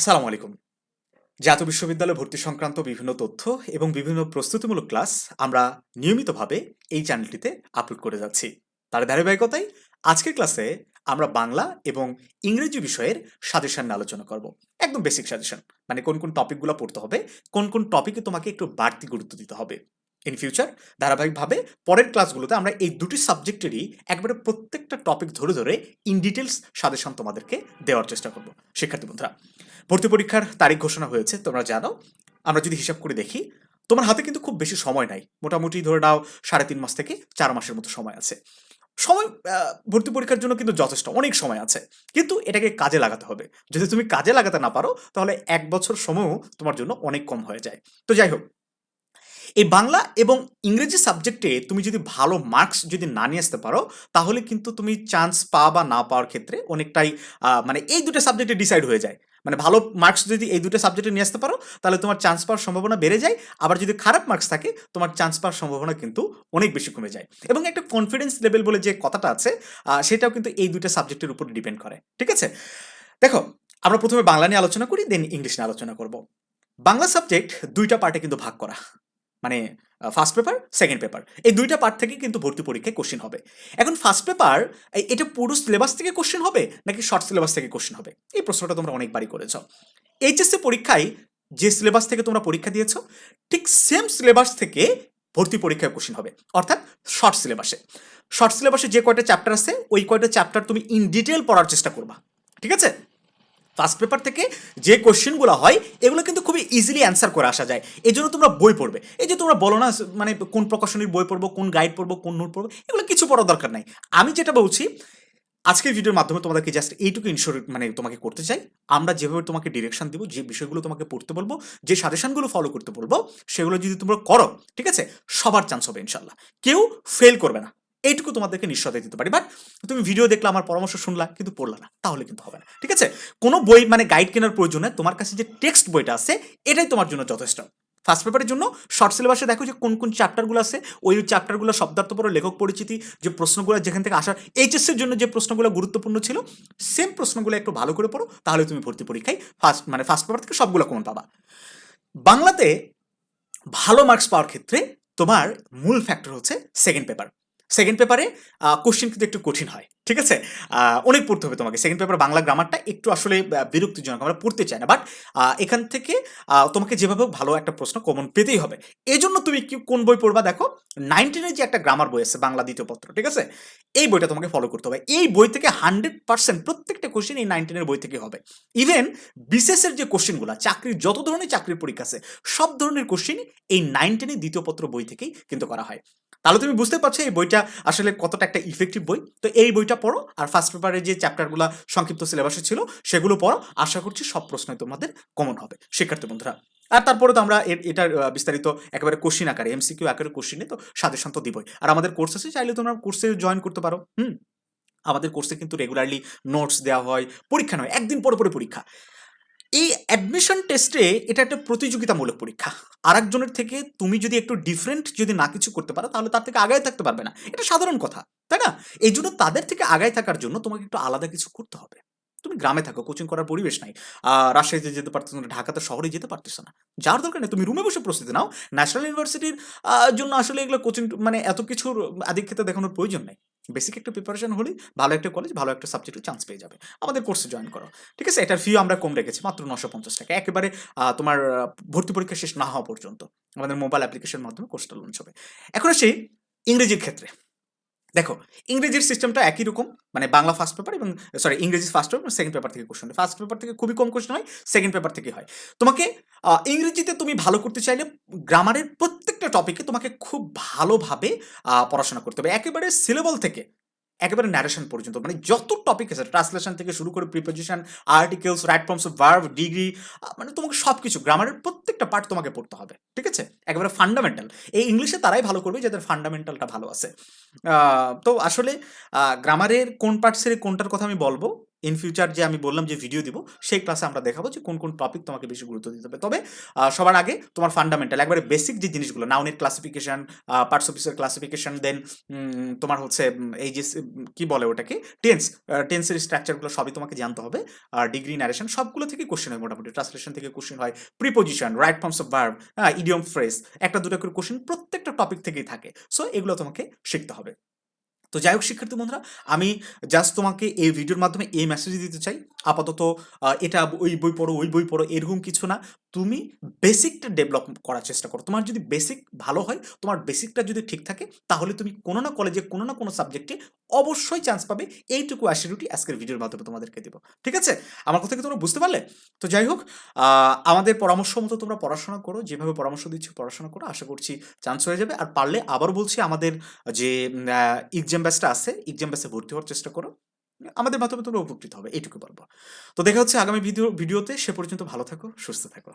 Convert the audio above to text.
আসসালামু আলাইকুম। জাতীয় বিশ্ববিদ্যালয় ভর্তি সংক্রান্ত বিভিন্ন তথ্য এবং বিভিন্ন প্রস্তুতিমূলক ক্লাস আমরা নিয়মিতভাবে এই চ্যানেলটিতে আপলোড করে যাচ্ছি। তার ধারাবাহিকতায় আজকের ক্লাসে আমরা বাংলা এবং ইংরেজি বিষয়ের সাজেশন নিয়ে আলোচনা করব। একদম বেসিক সাজেশন মানে কোন কোন টপিকগুলো পড়তে হবে, কোন কোন টপিকে তোমাকে একটু বাড়তি গুরুত্ব দিতে হবে। ইন ফিউচার ধারাবাহিকভাবে পরের ক্লাসগুলোতে আমরা এই দুটি সাবজেক্টেরই একবারে প্রত্যেকটা টপিক ধরে ধরে ইন ডিটেলস সাজেশন তোমাদেরকে দেওয়ার চেষ্টা করব। শিক্ষার্থী বন্ধুরা, ভর্তি পরীক্ষার তারিখ ঘোষণা হয়েছে, তোমরা জানো আমরা যদি হিসাব করে দেখি, তোমার হাতে কিন্তু খুব বেশি সময় নাই। মোটামুটি ধরে নাও সাড়ে তিন মাস থেকে চার মাসের মতো সময় আছে। সময় ভর্তি পরীক্ষার জন্য কিন্তু যথেষ্ট, অনেক সময় আছে। কিন্তু এটাকে কাজে লাগাতে হবে। যদি তুমি কাজে লাগাতে না পারো, তাহলে এক বছর সময়ও তোমার জন্য অনেক কম হয়ে যায়। তো যাই হোক এই বাংলা এবং ইংরেজি সাবজেক্টে তুমি যদি ভালো মার্কস যদি না নিয়ে আসতে পারো, তাহলে কিন্তু তুমি চান্স পাওয়া বা না পাওয়ার ক্ষেত্রে অনেকটাই মানে এই দুটো সাবজেক্টে ডিসাইড হয়ে যায়। মানে ভালো মার্কস যদি এই দুটো সাবজেক্টে নিয়ে আসতে পারো, তাহলে তোমার চান্স পাওয়ার সম্ভাবনা বেড়ে যায়। আবার যদি খারাপ মার্কস থাকে, তোমার চান্স পাওয়ার সম্ভাবনা কিন্তু অনেক বেশি কমে যায়। এবং একটা কনফিডেন্স লেভেল বলে যে কথাটা আছে সেটাও কিন্তু এই দুটো সাবজেক্টের উপর ডিপেন্ড করে। ঠিক আছে? দেখো, আমরা প্রথমে বাংলা নিয়ে আলোচনা করি দেন ইংলিশ নিয়ে আলোচনা করব। বাংলা সাবজেক্ট দুইটা পার্টে কিন্তু ভাগ করা। মানে ফার্স্ট পেপার সেকেন্ড পেপার এই দুইটা পার্ট থেকে কিন্তু ভর্তি পরীক্ষায় কোশ্চেন হবে। এখন ফার্স্ট পেপার এটা পুরো সিলেবাস থেকে কোশ্চেন হবে, নাকি শর্ট সিলেবাস থেকে কোশ্চেন হবে? এই প্রশ্নটা তোমরা অনেকবারই করেছ। এইচএসসি পরীক্ষায় যে সিলেবাস থেকে তোমরা পরীক্ষা দিয়েছ, ঠিক সেম সিলেবাস থেকে ভর্তি পরীক্ষায় কোশ্চেন হবে। অর্থাৎ শর্ট সিলেবাসে শর্ট সিলেবাসে যে কয়টা চ্যাপ্টার আছে, ওই কয়টা চ্যাপ্টার তুমি ইন ডিটেল পড়ার চেষ্টা করবা। ঠিক আছে? ফার্স্ট পেপার থেকে যে কোশ্চেনগুলো হয়, এগুলো কিন্তু খুবই ইজিলি অ্যান্সার করে আসা যায়। এই জন্য তোমরা বই পড়বে। এই যে তোমরা বলো না মানে কোন প্রকাশনীর বই পড়ব, কোন গাইড পড়ব, কোন নোট পড়ব, এগুলো কিছু পড়ার দরকার নাই। আমি যেটা বলছি আজকের ভিডিওর মাধ্যমে তোমাদেরকে জাস্ট এইটুকু ইনশোর মানে তোমাকে করতে চাই। আমরা যেভাবে তোমাকে ডিরেকশন দিব, যে বিষয়গুলো তোমাকে পড়তে বলব, যে সাজেশনগুলো ফলো করতে বলব, সেগুলো যদি তোমরা করো, ঠিক আছে? সবার চান্স হবে ইনশাল্লাহ কেউ ফেল করবে না। এইটুকু তোমাদেরকে নিশ্চয়তা দিতে পারি। বাট তুমি ভিডিও দেখলে, আমার পরামর্শ শুনলা, কিন্তু পড়লা না, তাহলে কিন্তু হবে না, ঠিক আছে? কোনো বই মানে গাইড কেনার প্রয়োজনে তোমার কাছে যে টেক্সট বইটা আছে, এটাই তোমার জন্য যথেষ্ট। ফার্স্ট পেপারের জন্য শর্ট সিলেবাসে দেখো যে কোন কোন চ্যাপ্টারগুলো আছে, ওই চ্যাপ্টারগুলো শব্দার্থপর লেখক পরিচিতি, যে প্রশ্নগুলো, যেখান থেকে আসার এইচএসসির জন্য যে প্রশ্নগুলো গুরুত্বপূর্ণ ছিল সেম প্রশ্নগুলো একটু ভালো করে পড়ো, তাহলে তুমি ভর্তি পরীক্ষায় ফার্স্ট মানে ফার্স্ট পেপার থেকে সবগুলো কমন পাবা। বাংলাতে ভালো মার্কস পাওয়ার ক্ষেত্রে তোমার মূল ফ্যাক্টর হচ্ছে সেকেন্ড পেপার সেকেন্ড পেপারে কোশ্চেন কিন্তু একটু কঠিন হয়, ঠিক আছে? অনেক পড়তে হবে তোমাকে। সেকেন্ড পেপার বাংলা গ্রামারটা একটু আসলে বিরক্তিজনক, আমরা পড়তে চাই না। বাট এখান থেকে তোমাকে যেভাবে ভালো একটা প্রশ্ন কমন পেতেই হবে। এই জন্য তুমি কি, কোন বই পড়বা দেখো? নাইনটিনের যে একটা গ্রামার বই আছে বাংলা দ্বিতীয় পত্র, ঠিক আছে? এই বইটা তোমাকে ফলো করতে হবে। এই বই থেকে হান্ড্রেড পার্সেন্ট প্রত্যেকটা কোশ্চেন এই নাইনটিনের বই থেকে হবে। ইভেন বিশেষের যে কোশ্চেনগুলো চাকরির যত ধরনের চাকরির পরীক্ষা আছে, সব ধরনের কোশ্চেন এই নাইনটিনের দ্বিতীয় পত্র বই থেকেই কিন্তু করা হয়। তাহলে তুমি বুঝতে পারছ এই বইটা আসলে কতটা একটা ইফেক্টিভ বই। তো এই বইটা পড়ো আর ফার্স্ট পেপারে যে চ্যাপ্টারগুলো সংক্ষিপ্ত সিলেবাসে ছিল, সেগুলো পড়ো। আশা করছি সব প্রশ্নই তোমাদের কমন হবে। শিক্ষার্থী বন্ধুরা, আর তারপরে তো আমরা এটার বিস্তারিত একেবারে কোশ্চিন আকারে এমসিকিউ আকারে কোশ্চিনে তো সাজেশন তো দিবই। আর আমাদের কোর্স আছে, চাইলে তোমরা কোর্সে জয়েন করতে পারো। হুম? আমাদের কোর্সে কিন্তু রেগুলারলি নোটস দেওয়া হয়, পরীক্ষা নয়, একদিন পরে পরে পরীক্ষা। এই অ্যাডমিশন টেস্টে এটা একটা প্রতিযোগিতামূলক পরীক্ষা। আর একজনের থেকে তুমি যদি একটু ডিফারেন্ট যদি না কিছু করতে পারো, তাহলে তার থেকে আগায় থাকতে পারবে না। এটা সাধারণ কথা, তাই না? এই জন্য তাদের থেকে আগায় থাকার জন্য তোমাকে একটু আলাদা কিছু করতে হবে। তুমি গ্রামে থাকো কোচিং করার পরিবেশ নাই। রাজশাহীতে যেতে পারতেছো না, ঢাকাতে শহরে যেতে পারতেছো না। যার দরকার নেই, তুমি রুমে বসে প্রস্তুতি নাও। ন্যাশনাল ইউনিভার্সিটির জন্য আসলে এগুলো কোচিং মানে এত কিছুর আধিক্যতা দেখানোর প্রয়োজন নেই। বেসিক একটা প্রিপারেশন হলেই ভালো একটা কলেজ ভালো একটা সাবজেক্টে চান্স পেয়ে যাবে। আমাদের কোর্সে জয়েন করো। ঠিক আছে? এটার ফিও আমরা কম রেখেছি, মাত্র নশো পঞ্চাশ টাকা। একেবারে তোমার ভর্তি পরীক্ষা শেষ না হওয়া পর্যন্ত। আমাদের মোবাইল অ্যাপ্লিকেশনের মাধ্যমে কোর্সটা লঞ্চ হবে। এখন সেই ইংরেজির ক্ষেত্রে। দেখো, ইংরেজির সিস্টেমটা একই রকম মানে বাংলা ফার্স্ট পেপার এবং sorry Ingreji first paper second paper থেকে কোশ্চেন ফার্স্ট পেপার থেকে খুবই কম কোশ্চেন হয় সেকেন্ড পেপার থেকে হয়। তোমাকে ইংরেজিতে তুমি ভালো করতে চাইলে গ্রামারের প্রত্যেকটা টপিকে তোমাকে খুব ভালোভাবে পড়াশোনা করতে হবে। একেবারে সিলেবল থেকে একেবারে ন্যারেশন পর্যন্ত। মানে যত টপিক আছে ট্রান্সলেশন থেকে শুরু করে preposition articles right forms of verb degree মানে তোমাকে সব কিছু গ্রামারের প্রত্যেকটা পার্ট তোমাকে পড়তে হবে, ঠিক আছে? একেবারে ফান্ডামেন্টাল এই ইংলিশে তারাই ভালো করবে, যাদের ফান্ডামেন্টালটা ভালো আছে। তো আসলে গ্রামারের কোন পার্ট সেরে কোনটার কথা আমি বলব? ইন ফিউচার যে আমি বললাম যে ভিডিও দিব, সেই ক্লাসে আমরা দেখাবো যে কোন কোন টপিক তোমাকে বেশি গুরুত্ব দিতে হবে। তবে সবার আগে তোমার ফান্ডামেন্টাল একবারে বেসিক যে জিনিসগুলো নাউনের ক্লাসিফিকেশন পার্টস অফিসের ক্লাসিফিকেশন দেন তোমার হচ্ছে এই যে কি বলে ওটাকে? টেন্স টেন্সের স্ট্রাকচারগুলো সবই তোমাকে জানতে হবে। আর ডিগ্রি ন্যারেশন সবগুলো থেকে কোশ্চেন হয় মোটামুটি। ট্রান্সলেশন থেকে কোশ্চেন হয় preposition right forms of verb হ্যাঁ ইডিয়ম ফ্রেস একটা দুটো করে কোশ্চেন প্রত্যেকটা টপিক থেকেই থাকে। সো এগুলো তোমাকে শিখতে হবে। তো যাই হোক, শিক্ষার্থী বন্ধুরা, আমি জাস্ট তোমাকে এই ভিডিওর মাধ্যমে এই মেসেজ দিতে চাই। আপাতত এটা ওই বই পড়ো, ওই বই পড়ো, এরকম কিছু না। তুমি বেসিকটা ডেভেলপ করার চেষ্টা করো। তোমার যদি বেসিক ভালো হয়, তোমার বেসিকটা যদি ঠিক থাকে, তাহলে তুমি কোনো না কলেজে কোনো না কোনো সাবজেক্টে অবশ্যই চান্স পাবে। এইটুকু অ্যাসিডিউটি আজকের ভিডিওর মাধ্যমে তোমাদেরকে দেবো। ঠিক আছে? আমার কথা কি তোমরা বুঝতে পারলে? তো যাই হোক আমাদের পরামর্শ মতো তোমরা পড়াশোনা করো, যেভাবে পরামর্শ দিচ্ছ পড়াশোনা করো, আশা করছি চান্স হয়ে যাবে। আর পারলে আবার বলছি আমাদের যে এক্সাম ব্যাচটা আছে এক্সাম ব্যাচে ভর্তি হওয়ার চেষ্টা করো। আমাদের মাধ্যমে তোমরা উপকৃত হবে, এইটুকু বলব। তো দেখা হচ্ছে আগামী ভিডিও, ভিডিওতে, সে পর্যন্ত ভালো থাকো, সুস্থ থাকো।